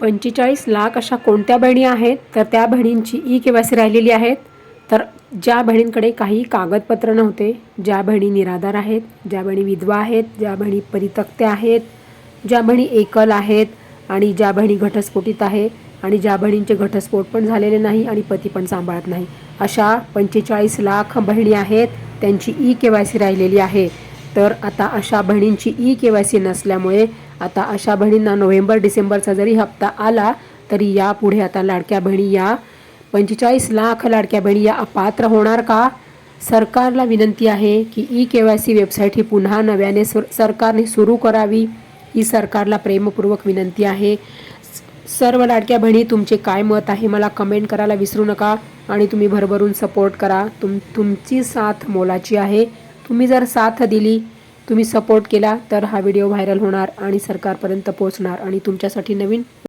पंचेचाळीस लाख अशा कोणत्या बहिणी आहेत? तर त्या बहिणींची ई के वाय सी राहिलेली आहेत. तर ज्या बहिणींकडे काही कागदपत्र नव्हते ज्या बहिणी निराधार आहेत ज्या बहिणी विधवा आहेत ज्या बहिणी परितक्त्या आहेत ज्या बहिणी एकल आहेत आणि ज्या बहिणी घटस्फोटीत आहे आणि ज्या बहिणींचे घटस्फोट पण झालेले नाही आणि पती पण सांभाळत नाही. अशा पंचेचाळीस लाख बहिणी आहेत त्यांची ई के वाय सी राहिलेली आहे. तर आता अशा बहिणींची ई के वाय सी नसल्यामुळे आता अशा बहिणींना नोव्हेंबर डिसेंबरचा जरी हप्ता आला तरी यापुढे आता लाडक्या बहिणी या. पंचेचाळीस लाख लाडक्या बहिणी या अपात्र होणार का? सरकारला विनंती आहे की E K Y C website ही पुन्हा नव्याने सुर सरकारने सुरू करावी. ही सरकारला प्रेमपूर्वक विनंती आहे. स- सर्व लाडक्या बहिणी तुमचे काय मत आहे मला कमेंट करायला विसरू नका आणि तुम्ही भरभरून सपोर्ट करा. तुम तुमची साथ मोलाची आहे. तुम्ही जर साथ दिली तुम्ही सपोर्ट केला तर हा व्हिडिओ व्हायरल होणार आणि सरकारपर्यंत पोहोचणार आणि तुमच्यासाठी नवीन